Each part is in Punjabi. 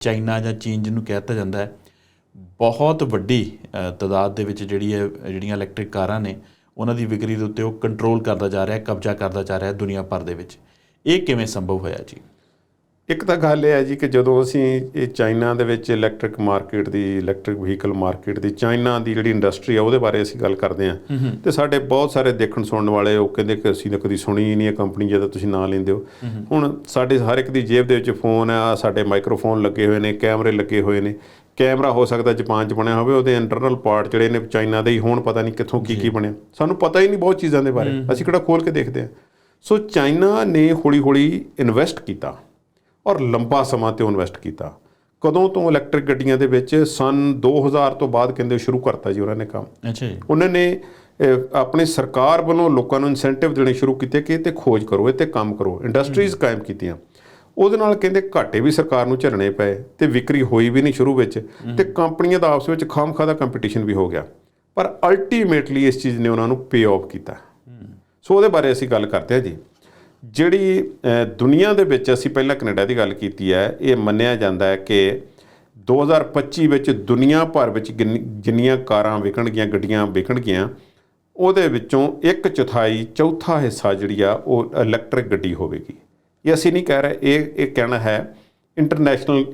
ਚਾਈਨਾ ਜਾਂ ਚੀਨ ਜਿਹਨੂੰ ਕਹਿਤਾ ਜਾਂਦਾ ਹੈ ਬਹੁਤ ਵੱਡੀ ਅ, ਤਾਦਾਦ ਦੇ ਵਿੱਚ ਜਿਹੜੀ ਹੈ ਜਿਹੜੀਆਂ ਇਲੈਕਟ੍ਰਿਕ ਕਾਰਾਂ ਨੇ ਉਹਨਾਂ ਦੀ ਵਿਕਰੀ ਦੇ ਉੱਤੇ ਉਹ ਕੰਟਰੋਲ ਕਰਦਾ ਜਾ ਰਿਹਾ ਹੈ ਕਬਜ਼ਾ ਕਰਦਾ ਜਾ ਰਿਹਾ ਹੈ ਦੁਨੀਆ ਭਰ ਦੇ ਵਿੱਚ। ਇਹ ਕਿਵੇਂ ਸੰਭਵ ਹੋਇਆ ਜੀ? ਇੱਕ ਤਾਂ ਗੱਲ ਇਹ ਹੈ ਜੀ ਕਿ ਜਦੋਂ ਅਸੀਂ ਇਹ ਚਾਈਨਾ ਦੇ ਵਿੱਚ ਇਲੈਕਟ੍ਰਿਕ ਮਾਰਕੀਟ ਦੀ ਇਲੈਕਟ੍ਰਿਕ ਵਹੀਕਲ ਮਾਰਕੀਟ ਦੀ ਚਾਈਨਾ ਦੀ ਜਿਹੜੀ ਇੰਡਸਟਰੀ ਆ ਉਹਦੇ ਬਾਰੇ ਅਸੀਂ ਗੱਲ ਕਰਦੇ ਹਾਂ। ਤੇ ਸਾਡੇ ਬਹੁਤ ਸਾਰੇ ਦੇਖਣ ਸੁਣਨ ਵਾਲੇ ਉਹ ਕਹਿੰਦੇ ਕਿ ਅਸੀਂ ਤਾਂ ਕਦੀ ਸੁਣੀ ਹੀ ਨਹੀਂ ਇਹ ਕੰਪਨੀ ਜਦੋਂ ਤੁਸੀਂ ਨਾਂ ਲੈਂਦੇ ਹੋ। ਹੁਣ ਸਾਡੇ ਹਰ ਇੱਕ ਦੀ ਜੇਬ ਦੇ ਵਿੱਚ ਫੋਨ ਆ ਸਾਡੇ ਮਾਈਕ੍ਰੋਫੋਨ ਲੱਗੇ ਹੋਏ ਨੇ ਕੈਮਰੇ ਲੱਗੇ ਹੋਏ ਨੇ। ਕੈਮਰਾ ਹੋ ਸਕਦਾ ਜਾਪਾਨ 'ਚ ਬਣਿਆ ਹੋਵੇ ਉਹਦੇ ਇੰਟਰਨਲ ਪਾਰਟ ਜਿਹੜੇ ਨੇ ਚਾਈਨਾ ਦੇ ਹੀ ਹੋਣ ਪਤਾ ਨਹੀਂ ਕਿੱਥੋਂ ਕੀ ਕੀ ਬਣਿਆ। ਸਾਨੂੰ ਪਤਾ ਹੀ ਨਹੀਂ ਬਹੁਤ ਚੀਜ਼ਾਂ ਦੇ ਬਾਰੇ। ਅਸੀਂ ਕਿਹੜਾ ਖੋਲ ਕੇ ਦੇਖਦੇ ਹਾਂ। ਸੋ ਚਾਈਨਾ ਨੇ ਹੌਲੀ-ਹੌਲੀ ਇਨਵੈਸਟ ਕੀਤਾ। ਔਰ ਲੰਬਾ ਸਮਾਂ ਤੇ ਇਨਵੈਸਟ ਕੀਤਾ। ਕਦੋਂ ਤੋਂ ਇਲੈਕਟ੍ਰਿਕ ਗੱਡੀਆਂ ਦੇ ਵਿੱਚ ਸਨ 2000 ਤੋਂ ਬਾਅਦ ਕਹਿੰਦੇ ਸ਼ੁਰੂ ਕਰਤਾ ਜੀ ਉਹਨਾਂ ਨੇ ਕੰਮ। ਅੱਛਾ ਜੀ। ਉਹਨਾਂ ਨੇ ਆਪਣੀ ਸਰਕਾਰ ਵੱਲੋਂ ਲੋਕਾਂ ਨੂੰ ਇਨਸੈਂਟਿਵ ਦੇਣੇ ਸ਼ੁਰੂ ਕੀਤੇ ਕਿ ਤੇ ਖੋਜ ਕਰੋ ਇਹ ਤੇ ਕੰਮ ਕਰੋ ਇੰਡਸਟਰੀਜ਼ ਕਾਇਮ ਕੀਤੀਆਂ। ਉਹਦੇ ਨਾਲ ਕਹਿੰਦੇ ਘਾਟੇ ਵੀ ਸਰਕਾਰ ਨੂੰ ਝੱਲਣੇ ਪਏ ਤੇ ਵਿਕਰੀ ਹੋਈ ਵੀ ਨਹੀਂ ਸ਼ੁਰੂ ਵਿੱਚ ਤੇ ਕੰਪਨੀਆਂ ਦਾ ਆਪਸ ਵਿੱਚ ਖਾਮਖਾ ਦਾ ਕੰਪੀਟੀਸ਼ਨ ਵੀ ਹੋ ਗਿਆ। ਪਰ ਅਲਟੀਮੇਟਲੀ ਇਸ ਚੀਜ਼ ਨੇ ਉਹਨਾਂ ਨੂੰ ਪੇ ਆਫ ਕੀਤਾ। ਸੋ ਉਹਦੇ ਬਾਰੇ ਅਸੀਂ ਗੱਲ ਕਰਦੇ ਹਾਂ ਜੀ। ਜਿਹੜੀ ਦੁਨੀਆ ਦੇ ਵਿੱਚ ਅਸੀਂ ਪਹਿਲਾਂ ਕੈਨੇਡਾ ਦੀ ਗੱਲ ਕੀਤੀ ਹੈ, ਇਹ ਮੰਨਿਆ ਜਾਂਦਾ ਹੈ ਕਿ 2025 ਵਿੱਚ ਦੁਨੀਆ ਭਰ ਵਿੱਚ ਗਿੰਨ- ਜਿੰਨੀਆਂ ਕਾਰਾਂ ਵਿਕਣਗੀਆਂ, ਗੱਡੀਆਂ ਵਿਕਣਗੀਆਂ, ਉਹਦੇ ਵਿੱਚੋਂ ਇੱਕ ਚੌਥਾਈ, ਚੌਥਾ ਹਿੱਸਾ ਜਿਹੜੀ ਆ, ਉਹ ਇਲੈਕਟ੍ਰਿਕ ਗੱਡੀ ਹੋਵੇਗੀ। ਇਹ ਅਸੀਂ ਨਹੀਂ ਕਹਿ ਰਹੇ, ਇਹ ਇਹ ਕਹਿਣਾ ਹੈ ਇੰਟਰਨੈਸ਼ਨਲ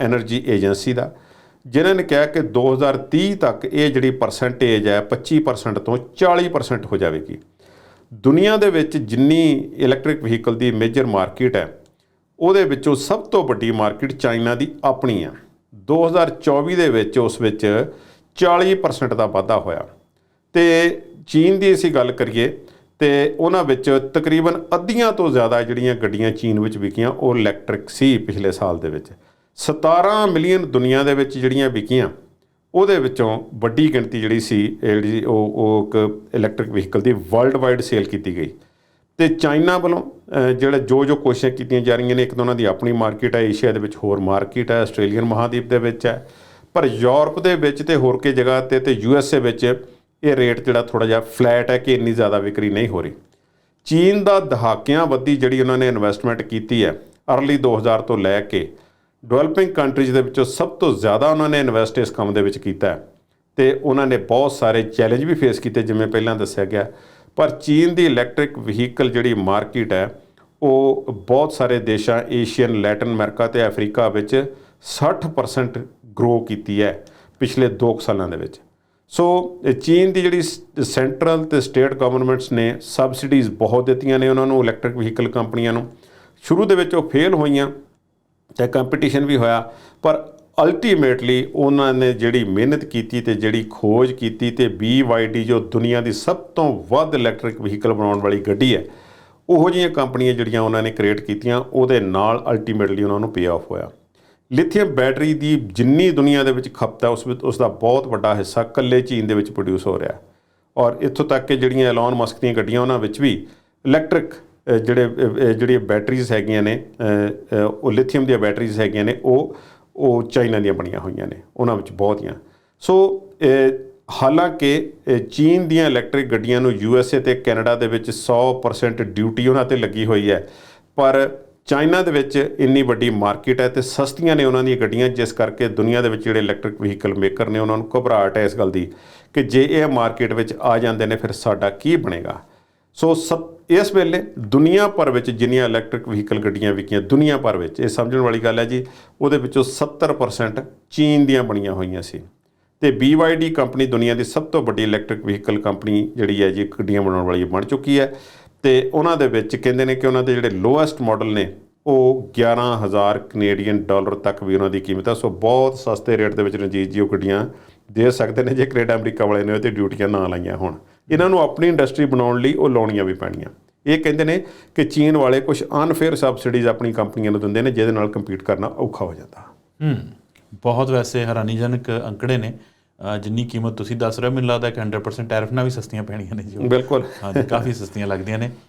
ਐਨਰਜੀ ਏਜੰਸੀ ਦਾ, ਜਿਨ੍ਹਾਂ ਨੇ ਕਿਹਾ ਕਿ 2030 ਤੱਕ ਇਹ ਜਿਹੜੀ ਪਰਸੈਂਟੇਜ ਹੈ 25% ਤੋਂ 40% ਹੋ ਜਾਵੇਗੀ। ਦੁਨੀਆ ਦੇ ਵਿੱਚ ਜਿੰਨੀ ਇਲੈਕਟ੍ਰਿਕ ਵਹੀਕਲ ਦੀ ਮੇਜਰ ਮਾਰਕੀਟ ਹੈ, ਉਹਦੇ ਵਿੱਚੋਂ ਸਭ ਤੋਂ ਵੱਡੀ ਮਾਰਕੀਟ ਚਾਈਨਾ ਦੀ ਆਪਣੀ ਆ। 2024 ਦੇ ਵਿੱਚ ਉਸ ਵਿੱਚ 40% ਦਾ ਵਾਧਾ ਹੋਇਆ। ਤੇ ਚੀਨ ਦੀ ਅਸੀਂ ਗੱਲ ਕਰੀਏ, ਤੇ ਉਹਨਾਂ ਵਿੱਚ ਤਕਰੀਬਨ ਅੱਧੀਆਂ ਤੋਂ ਜ਼ਿਆਦਾ ਜਿਹੜੀਆਂ ਗੱਡੀਆਂ ਚੀਨ ਵਿੱਚ ਵਿਕੀਆਂ, ਉਹ ਇਲੈਕਟ੍ਰਿਕ ਸੀ ਪਿਛਲੇ ਸਾਲ ਦੇ ਵਿੱਚ। 17 ਮਿਲੀਅਨ ਦੁਨੀਆ ਦੇ ਵਿੱਚ ਜਿਹੜੀਆਂ ਵਿਕੀਆਂ ਉਹਦੇ ਵਿੱਚੋਂ ਵੱਡੀ ਗਿਣਤੀ ਜਿਹੜੀ ਸੀ ਜਿਹੜੀ ਉਹ ਉਹ ਇੱਕ ਇਲੈਕਟ੍ਰਿਕ ਵਹੀਕਲ ਦੀ ਵਰਲਡ ਵਾਈਡ ਸੇਲ ਕੀਤੀ ਗਈ। ਤੇ ਚਾਈਨਾ ਵੱਲੋਂ ਜਿਹੜਾ ਜੋ ਜੋ ਕੋਸ਼ਿਸ਼ਾਂ ਕੀਤੀਆਂ ਜਾ ਰਹੀਆਂ ਨੇ, ਇੱਕ ਤਾਂ ਉਹਨਾਂ ਦੀ ਆਪਣੀ ਮਾਰਕੀਟ ਹੈ, ਏਸ਼ੀਆ ਦੇ ਵਿੱਚ ਹੋਰ ਮਾਰਕੀਟ ਹੈ, ਆਸਟ੍ਰੇਲੀਅਨ ਮਹਾਦੀਪ ਦੇ ਵਿੱਚ ਹੈ। ਪਰ ਯੂਰਪ ਦੇ ਵਿੱਚ ਤੇ ਹੋਰ ਕੇ ਜਗ੍ਹਾ ਤੇ ਤੇ ਯੂ ਐਸ ਏ ਵਿੱਚ ਇਹ ਰੇਟ ਜਿਹੜਾ ਥੋੜਾ ਜਿਹਾ ਫਲੈਟ ਹੈ ਕਿ ਇੰਨੀ ਜ਼ਿਆਦਾ ਵਿਕਰੀ ਨਹੀਂ ਹੋ ਰਹੀ। ਚੀਨ ਦਾ ਦਹਾਕਿਆਂ ਵੱਧੀ ਜਿਹੜੀ ਉਹਨਾਂ ਨੇ ਇਨਵੈਸਟਮੈਂਟ ਕੀਤੀ ਹੈ, ਅਰਲੀ 2000 ਤੋਂ ਲੈ ਕੇ ਡਿਵੈਲਪਿੰਗ ਕੰਟਰੀਜ਼ ਦੇ ਵਿੱਚੋਂ ਸਭ ਤੋਂ ਜ਼ਿਆਦਾ ਉਹਨਾਂ ਨੇ ਇਨਵੈਸਟ ਇਸ ਕੰਮ ਦੇ ਵਿੱਚ ਕੀਤਾ ਹੈ। ਤੇ ਉਹਨਾਂ ਨੇ ਬਹੁਤ ਸਾਰੇ ਚੈਲੰਜ ਵੀ ਫੇਸ ਕੀਤੇ, ਜਿਵੇਂ ਪਹਿਲਾਂ ਦੱਸਿਆ ਗਿਆ। ਪਰ ਚੀਨ ਦੀ ਇਲੈਕਟ੍ਰਿਕ ਵਹੀਕਲ ਜਿਹੜੀ ਮਾਰਕੀਟ ਹੈ, ਉਹ ਬਹੁਤ ਸਾਰੇ ਦੇਸ਼ਾਂ ਏਸ਼ੀਅਨ ਲੈਟਨ ਅਮਰੀਕਾ ਤੇ ਅਫਰੀਕਾ ਵਿੱਚ 60% ਗਰੋ ਕੀਤੀ ਹੈ ਪਿਛਲੇ 2 ਸਾਲਾਂ ਦੇ ਵਿੱਚ। ਸੋ ਚੀਨ ਦੀ ਜਿਹੜੀ ਸੈਂਟਰਲ ਤੇ ਸਟੇਟ ਗਵਰਨਮੈਂਟਸ ਨੇ ਸਬਸਿਡੀਜ਼ ਬਹੁਤ ਦਿੱਤੀਆਂ ਨੇ ਉਹਨਾਂ ਨੂੰ ਇਲੈਕਟ੍ਰਿਕ ਵਹੀਕਲ ਕੰਪਨੀਆਂ ਨੂੰ। ਸ਼ੁਰੂ ਦੇ ਵਿੱਚ ਉਹ ਫੇਲ ਹੋਈਆਂ। ਤੇ ਕੰਪੀਟੀਸ਼ਨ ਵੀ ਹੋਇਆ, ਪਰ ਅਲਟੀਮੇਟਲੀ ਉਹਨਾਂ ਨੇ ਜਿਹੜੀ ਮਿਹਨਤ ਕੀਤੀ ਤੇ ਜਿਹੜੀ ਖੋਜ ਕੀਤੀ ਤੇ BYD ਜੋ ਦੁਨੀਆ ਦੀ ਸਭ ਤੋਂ ਵੱਧ ਇਲੈਕਟ੍ਰਿਕ ਵਹੀਕਲ ਬਣਾਉਣ ਵਾਲੀ ਗੱਡੀ ਹੈ, ਉਹੋ ਜਿਹੀਆਂ ਕੰਪਨੀਆਂ ਜਿਹੜੀਆਂ ਉਹਨਾਂ ਨੇ ਕ੍ਰੀਏਟ ਕੀਤੀਆਂ, ਉਹਦੇ ਨਾਲ ਅਲਟੀਮੇਟਲੀ ਉਹਨਾਂ ਨੂੰ ਪੇ ਆਫ ਹੋਇਆ। ਲਿਥੀਅਮ ਬੈਟਰੀ ਦੀ ਜਿੰਨੀ ਦੁਨੀਆ ਦੇ ਵਿੱਚ ਖਪਤ ਹੈ, ਉਸ ਵਿੱਚ ਉਸ ਦਾ ਬਹੁਤ ਵੱਡਾ ਹਿੱਸਾ ਇਕੱਲੇ ਚੀਨ ਦੇ ਵਿੱਚ ਪ੍ਰੋਡਿਊਸ ਹੋ ਰਿਹਾ ਹੈ। ਔਰ ਇੱਥੋਂ ਤੱਕ ਕਿ ਜਿਹੜੀਆਂ ਐਲਨ ਮਸਕ ਦੀਆਂ ਗੱਡੀਆਂ, ਉਹਨਾਂ ਵਿੱਚ ਵੀ ਇਲੈਕਟ੍ਰਿਕ ਜਿਹੜੇ ਜਿਹੜੀਆਂ ਬੈਟਰੀਜ਼ ਹੈਗੀਆਂ ਨੇ ਅਹ, ਉਹ ਲਿਥੀਅਮ ਦੀਆਂ ਬੈਟਰੀਜ਼ ਹੈਗੀਆਂ ਨੇ ਉਹ ਉਹ ਚਾਈਨਾ ਦੀਆਂ ਬਣੀਆਂ ਹੋਈਆਂ ਨੇ ਉਹਨਾਂ ਵਿੱਚ ਬਹੁਤੀਆਂ। ਸੋ ਹਾਲਾਂਕਿ ਚੀਨ ਦੀਆਂ ਇਲੈਕਟ੍ਰਿਕ ਗੱਡੀਆਂ ਨੂੰ ਯੂਐਸਏ ਤੇ ਕੈਨੇਡਾ ਦੇ ਵਿੱਚ 100% ਡਿਊਟੀ ਉਹਨਾਂ ਤੇ ਲੱਗੀ ਹੋਈ ਹੈ ਪਰ ਚਾਈਨਾ ਦੇ ਵਿੱਚ ਇੰਨੀ ਵੱਡੀ ਮਾਰਕੀਟ ਹੈ ਤੇ ਸਸਤੀਆਂ ਨੇ ਉਹਨਾਂ ਦੀਆਂ ਗੱਡੀਆਂ ਜਿਸ ਕਰਕੇ ਦੁਨੀਆ ਦੇ ਵਿੱਚ ਜਿਹੜੇ ਇਲੈਕਟ੍ਰਿਕ ਵਹੀਕਲ ਮੇਕਰ ਨੇ ਉਹਨਾਂ ਨੂੰ ਘਬਰਾਹਟ ਹੈ ਇਸ ਗੱਲ ਦੀ ਕਿ ਜੇ ਇਹ ਮਾਰਕੀਟ ਵਿੱਚ ਆ ਜਾਂਦੇ ਨੇ ਫਿਰ ਸਾਡਾ ਕੀ ਬਣੇਗਾ? ਸੋ ਸਤ- ਇਸ ਵੇਲੇ ਦੁਨੀਆ ਭਰ ਵਿੱਚ ਜਿੰਨੀਆਂ ਇਲੈਕਟ੍ਰਿਕ ਵਹੀਕਲ ਗੱਡੀਆਂ ਵਿਕੀਆਂ ਦੁਨੀਆ ਭਰ ਵਿੱਚ, ਇਹ ਸਮਝਣ ਵਾਲੀ ਗੱਲ ਹੈ ਜੀ, ਉਹਦੇ ਵਿੱਚੋਂ 70% ਚੀਨ ਦੀਆਂ ਬਣੀਆਂ ਹੋਈਆਂ ਸੀ। ਤੇ BYD ਕੰਪਨੀ ਦੁਨੀਆ ਦੀ ਸਭ ਤੋਂ ਵੱਡੀ ਇਲੈਕਟ੍ਰਿਕ ਵਹੀਕਲ ਕੰਪਨੀ ਜਿਹੜੀ ਹੈ ਜੀ ਗੱਡੀਆਂ ਬਣਾਉਣ ਵਾਲੀ ਬਣ ਚੁੱਕੀ ਹੈ। ਤੇ ਉਹਨਾਂ ਦੇ ਵਿੱਚ ਕਹਿੰਦੇ ਨੇ ਕਿ ਉਹਨਾਂ ਦੇ ਜਿਹੜੇ ਲੋਐਸਟ ਮਾਡਲ ਨੇ, ਉਹ 11000 ਕੈਨੇਡੀਅਨ ਡਾਲਰ ਤੱਕ ਵੀ ਉਹਨਾਂ ਦੀ ਕੀਮਤ ਹੈ। ਸੋ ਬਹੁਤ ਸਸਤੇ ਰੇਟ ਦੇ ਵਿੱਚ ਰਣਜੀਤ ਜੀ ਉਹ ਗੱਡੀਆਂ ਦੇ ਸਕਦੇ ਨੇ, ਜੇ ਕੈਨੇਡਾ ਅਮਰੀਕਾ ਵਾਲੇ ਨੇ, ਉਹ ਤੇ ਡਿਊਟੀਆਂ ਨਾ ਲਾਈਆਂ ਹੋਣ। ਇਹਨਾਂ ਨੂੰ ਆਪਣੀ ਇੰਡਸਟਰੀ ਬਣਾਉਣ ਲਈ ਉਹ ਲਾਉਣੀਆਂ ਵੀ ਪੈਣੀਆਂ ਇਹ ਕਹਿੰਦੇ ਨੇ ਕਿ ਚੀਨ ਵਾਲੇ ਕੁਝ ਅਨਫੇਅਰ ਸਬਸਿਡੀਜ਼ ਆਪਣੀ ਕੰਪਨੀਆਂ ਨੂੰ ਦਿੰਦੇ ਨੇ ਜਿਹਦੇ ਨਾਲ ਕੰਪੀਟ ਕਰਨਾ ਔਖਾ ਹੋ ਜਾਂਦਾ। ਹੂੰ ਬਹੁਤ ਵੈਸੇ ਹੈਰਾਨੀਜਨਕ ਅੰਕੜੇ ਨੇ। ਜਿੰਨੀ ਕੀਮਤ ਤੁਸੀਂ ਦੱਸ ਰਹੇ ਹੋ ਮੈਨੂੰ ਲੱਗਦਾ ਕਿ 100% ਟੈਰਿਫ ਨਾਲ ਵੀ ਸਸਤੀਆਂ ਪੈਣੀਆਂ ਨੇ ਜੀ। ਬਿਲਕੁਲ। ਹਾਂਜੀ ਕਾਫੀ ਸਸਤੀਆਂ ਲੱਗਦੀਆਂ ਨੇ।